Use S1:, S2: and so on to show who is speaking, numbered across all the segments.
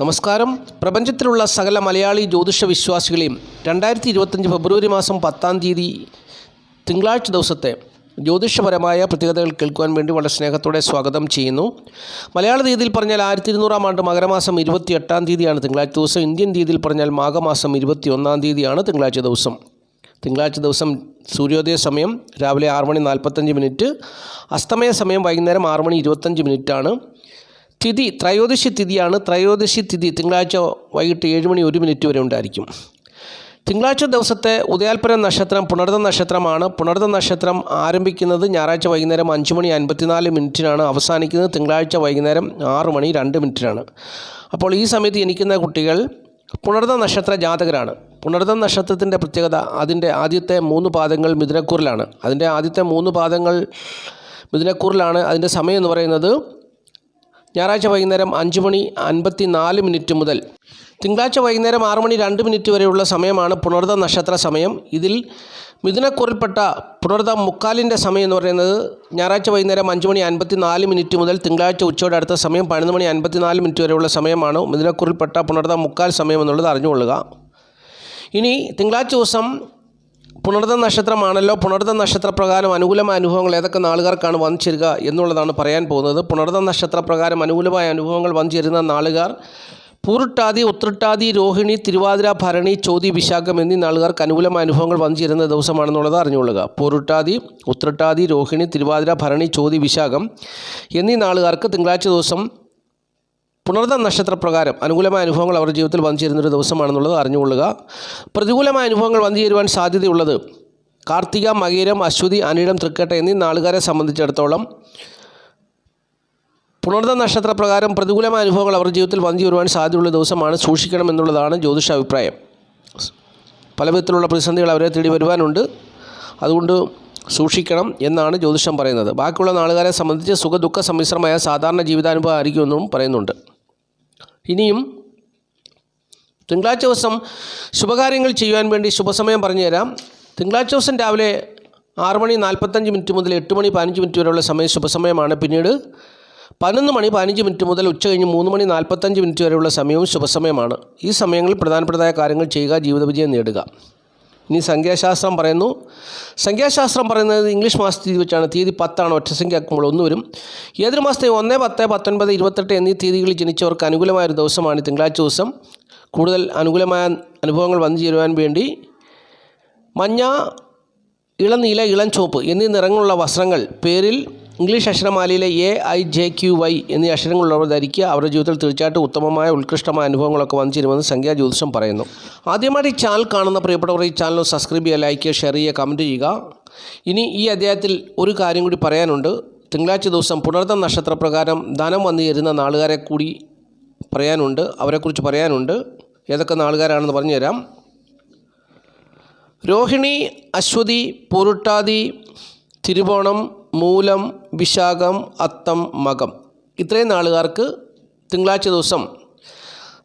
S1: നമസ്കാരം. പ്രപഞ്ചത്തിലുള്ള സകല മലയാളി ജ്യോതിഷ വിശ്വാസികളെയും രണ്ടായിരത്തി ഇരുപത്തഞ്ച് ഫെബ്രുവരി മാസം പത്താം തീയതി തിങ്കളാഴ്ച ദിവസത്തെ ജ്യോതിഷപരമായ പ്രത്യേകതകൾ കേൾക്കുവാൻ വേണ്ടി വളരെ സ്നേഹത്തോടെ സ്വാഗതം ചെയ്യുന്നു. മലയാള തീയതിയിൽ പറഞ്ഞാൽ ആയിരത്തി ഇരുന്നൂറാം ആണ്ട് മകരമാസം ഇരുപത്തി എട്ടാം തീയതിയാണ് തിങ്കളാഴ്ച ദിവസം. ഇന്ത്യൻ തീയതിയിൽ പറഞ്ഞാൽ മാഘമാസം ഇരുപത്തി ഒന്നാം തീയതിയാണ് തിങ്കളാഴ്ച ദിവസം. തിങ്കളാഴ്ച ദിവസം സൂര്യോദയ സമയം രാവിലെ ആറ് മണി നാൽപ്പത്തഞ്ച് മിനിറ്റ് അസ്തമയ സമയം വൈകുന്നേരം ആറ് മണി ഇരുപത്തഞ്ച് മിനിറ്റാണ്. തിഥി ത്രയോദശി തിഥിയാണ്. ത്രയോദശി തിഥി തിങ്കളാഴ്ച വൈകിട്ട് ഏഴ് മണി ഒരു മിനിറ്റ് വരെ ഉണ്ടായിരിക്കും. തിങ്കളാഴ്ച ദിവസത്തെ ഉദയാൽപര നക്ഷത്രം പുണർദ നക്ഷത്രമാണ്. പുണർദ നക്ഷത്രം ആരംഭിക്കുന്നത് ഞായറാഴ്ച വൈകുന്നേരം അഞ്ച് മണി അൻപത്തിനാല് മിനിറ്റിനാണ്. അവസാനിക്കുന്നത് തിങ്കളാഴ്ച വൈകുന്നേരം ആറ് മണി രണ്ട് മിനിറ്റിനാണ്. അപ്പോൾ ഈ സമയത്ത് ജനിക്കുന്ന കുട്ടികൾ പുണർദ നക്ഷത്ര ജാതകരാണ്. പുണർദ നക്ഷത്രത്തിന്റെ പ്രത്യേകത അതിന്റെ ആദ്യത്തെ മൂന്ന് പാദങ്ങൾ മിഥുനക്കൂറിലാണ്. അതിന്റെ ആദ്യത്തെ മൂന്ന് പാദങ്ങൾ മിഥുനക്കൂറിലാണ്. അതിന്റെ സമയം എന്ന് പറയുന്നത് ഞായറാഴ്ച വൈകുന്നേരം അഞ്ച് മണി അൻപത്തി നാല് മിനിറ്റ് മുതൽ. തിങ്കളാഴ്ച വൈകുന്നേരം ആറ് മണി രണ്ട് മിനിറ്റ് വരെയുള്ള സമയമാണ് പുണർദ നക്ഷത്ര സമയം. ഇതിൽ മിഥുനക്കുറിൽപ്പെട്ട പുണർദ മുക്കാലിന്റെ സമയം എന്ന് പറയുന്നത് ഞായറാഴ്ച വൈകുന്നേരം അഞ്ച് മണി അൻപത്തി നാല് മിനിറ്റ് മുതൽ തിങ്കളാഴ്ച ഉച്ചയോടെ അടുത്ത സമയം പതിനൊന്ന് മണി അൻപത്തി നാല് മിനിറ്റ് വരെയുള്ള സമയമാണ് മിഥുനക്കുറിൽപ്പെട്ട പുണർദ മുക്കാൽ സമയം എന്നുള്ളത് അറിഞ്ഞുകൊള്ളുക. ഇനി തിങ്കളാഴ്ച ദിവസം പുണർദ നക്ഷത്രമാണല്ലോ. പുണർത്ത നക്ഷത്രപ്രകാരം അനുകൂലമായ അനുഭവങ്ങൾ ഏതൊക്കെ നാളുകാർക്കാണ് വന്നു എന്നുള്ളതാണ് പറയാൻ പോകുന്നത്. പുണർത്ത നക്ഷത്രപ്രകാരം അനുകൂലമായ അനുഭവങ്ങൾ വന്നു നാളുകാർ പൂരുട്ടാതി ഉത്രട്ടാതി രോഹിണി തിരുവാതിര ഭരണി ചോതി വിശാഖം എന്നീ നാളുകാർക്ക് അനുകൂലമായ അനുഭവങ്ങൾ വന്നു ദിവസമാണെന്നുള്ളത് അറിഞ്ഞുകൊള്ളുക. പൂരുട്ടാതി ഉത്രട്ടാതി രോഹിണി തിരുവാതിര ഭരണി ചോതി വിശാഖം എന്നീ നാളുകാർക്ക് തിങ്കളാഴ്ച ദിവസം പുണർദ നക്ഷത്രപ്രകാരം അനുകൂലമായ അനുഭവങ്ങൾ അവരുടെ ജീവിതത്തിൽ വന്നു ചേരുന്നൊരു ദിവസമാണെന്നുള്ളത് അറിഞ്ഞുകൊള്ളുക. പ്രതികൂലമായ അനുഭവങ്ങൾ വന്നു ചേരുവാൻ സാധ്യതയുള്ളത് കാർത്തിക മകീരം അശ്വതി അനിഴം തൃക്കട്ട എന്നീ നാളുകാരെ സംബന്ധിച്ചിടത്തോളം പുണർദ നക്ഷത്രപ്രകാരം പ്രതികൂലമായ അനുഭവങ്ങൾ അവരുടെ ജീവിതത്തിൽ വന്നു ചേരുവാൻ സാധ്യതയുള്ള ദിവസമാണ് സൂക്ഷിക്കണം എന്നുള്ളതാണ് ജ്യോതിഷ അഭിപ്രായം. പല വിധത്തിലുള്ള പ്രതിസന്ധികൾ അവരെ തേടി വരുവാനുണ്ട്. അതുകൊണ്ട് സൂക്ഷിക്കണം എന്നാണ് ജ്യോതിഷം പറയുന്നത്. ബാക്കിയുള്ള നാളുകാരെ സംബന്ധിച്ച് സുഖ ദുഃഖ സമ്മിശ്രമായ സാധാരണ ജീവിതാനുഭവം ആയിരിക്കുമെന്നും പറയുന്നുണ്ട്. ഇനിയും തിങ്കളാഴ്ച ദിവസം ശുഭകാര്യങ്ങൾ ചെയ്യുവാൻ വേണ്ടി ശുഭസമയം പറഞ്ഞുതരാം. തിങ്കളാഴ്ച ദിവസം രാവിലെ ആറ് മണി നാൽപ്പത്തഞ്ച് മിനിറ്റ് മുതൽ എട്ട് മണി പതിനഞ്ച് മിനിറ്റ് വരെയുള്ള സമയം ശുഭസമയമാണ്. പിന്നീട് പതിനൊന്ന് മണി പതിനഞ്ച് മിനിറ്റ് മുതൽ ഉച്ച കഴിഞ്ഞ് മൂന്ന് മണി നാൽപ്പത്തഞ്ച് മിനിറ്റ് വരെയുള്ള സമയവും ശുഭസമയമാണ്. ഈ സമയങ്ങളിൽ പ്രധാനപ്പെട്ടതായ കാര്യങ്ങൾ ചെയ്യുക ജീവിതവിജയം നേടുക. ഇനി സംഖ്യാശാസ്ത്രം പറയുന്നു. സംഖ്യാശാസ്ത്രം പറയുന്നത് ഇംഗ്ലീഷ് മാസ തീയതി വെച്ചാണ്. തീയതി പത്താണ്. ഒറ്റസംഖ്യ ആക്കുമ്പോൾ ഒന്ന് വരും. ഏതൊരു മാസത്തെ ഒന്ന് പത്ത് പത്തൊൻപത് ഇരുപത്തെട്ട് എന്നീ തീയതികളിൽ ജനിച്ചവർക്ക് അനുകൂലമായ ഒരു ദിവസമാണ് തിങ്കളാഴ്ച ദിവസം. കൂടുതൽ അനുകൂലമായ അനുഭവങ്ങൾ വന്നു ചേരുവാൻ വേണ്ടി മഞ്ഞ ഇളനീല ഇളം ചുവപ്പ് എന്നീ നിറങ്ങളുള്ള വസ്ത്രങ്ങൾ പേരിൽ English അക്ഷരമാലയിലെ A I J Q Y എന്നീ അക്ഷരങ്ങളുള്ളവർ ധരിക്കുക. അവരുടെ ജീവിതത്തിൽ തീർച്ചയായിട്ടും ഉത്തമമായ ഉത്കൃഷ്ടമായ അനുഭവങ്ങളൊക്കെ വന്നു ചേരുമെന്ന് സംഖ്യാ ജ്യോതിഷം പറയുന്നു. ആദ്യമായിട്ട് ഈ ചാനൽ കാണുന്ന പ്രിയപ്പെട്ടവർ ഈ ചാനൽ സബ്സ്ക്രൈബ് ചെയ്യുക ലൈക്ക് ചെയ്യുക ഷെയർ ചെയ്യുക കമന്റ് ചെയ്യുക. ഇനി ഈ അധ്യായത്തിൽ ഒരു കാര്യം കൂടി പറയാനുണ്ട്. തിങ്കളാഴ്ച ദിവസം പുണർത്ത നക്ഷത്രപ്രകാരം ധനം വന്നു ചേരുന്ന നാളുകാരെ കൂടി പറയാനുണ്ട്. അവരെക്കുറിച്ച് പറയാനുണ്ട്. ഏതൊക്കെ നാളുകാരാണെന്ന് പറഞ്ഞു തരാം രോഹിണി അശ്വതി പൂരുട്ടാതി തിരുവോണം മൂലം വിശാഖം അത്തം മകം. ഇത്രയും നാളുകാർക്ക് തിങ്കളാഴ്ച ദിവസം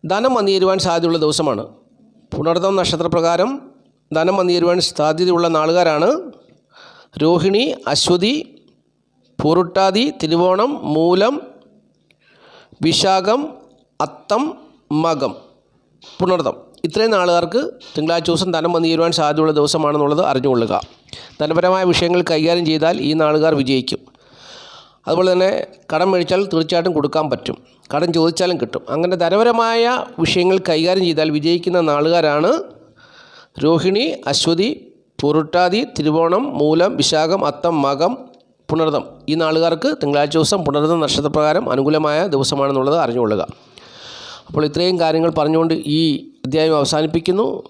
S1: ധനം വന്നു ചേരുവാൻ സാധ്യതയുള്ള ദിവസമാണ്. പുണർദം നക്ഷത്രപ്രകാരം ധനം വന്നു ചേരുവാൻ സാധ്യതയുള്ള നാളുകാരാണ് രോഹിണി അശ്വതി പൂരുട്ടാതി തിരുവോണം മൂലം വിശാഖം അത്തം മകം. പുണർദം ഇത്രയും നാളുകാർക്ക് തിങ്കളാഴ്ച ദിവസം ധനം വന്നു ചേരുവാൻ സാധ്യതയുള്ള ദിവസമാണെന്നുള്ളത് അറിഞ്ഞുകൊള്ളുക. ധനപരമായ വിഷയങ്ങൾ കൈകാര്യം ചെയ്താൽ ഈ നാളുകാർ വിജയിക്കും. അതുപോലെ തന്നെ കടം മേടിച്ചാൽ തീർച്ചയായിട്ടും കൊടുക്കാൻ പറ്റും. കടം ചോദിച്ചാലും കിട്ടും. അങ്ങനെ ധനപരമായ വിഷയങ്ങൾ കൈകാര്യം ചെയ്താൽ വിജയിക്കുന്ന നാളുകാരാണ് രോഹിണി അശ്വതി പൊറുട്ടാതി തിരുവോണം മൂലം വിശാഖം അത്തം മകം പുണർദം. ഈ നാളുകാർക്ക് തിങ്കളാഴ്ച ദിവസം പുണർദം നക്ഷത്രപ്രകാരം അനുകൂലമായ ദിവസമാണെന്നുള്ളത് അറിഞ്ഞുകൊള്ളുക. അപ്പോൾ ഇത്രയും കാര്യങ്ങൾ പറഞ്ഞുകൊണ്ട് ഈ അധ്യായം അവസാനിപ്പിക്കുന്നു.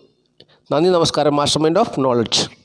S1: നന്ദി നമസ്കാരം. Master mind of knowledge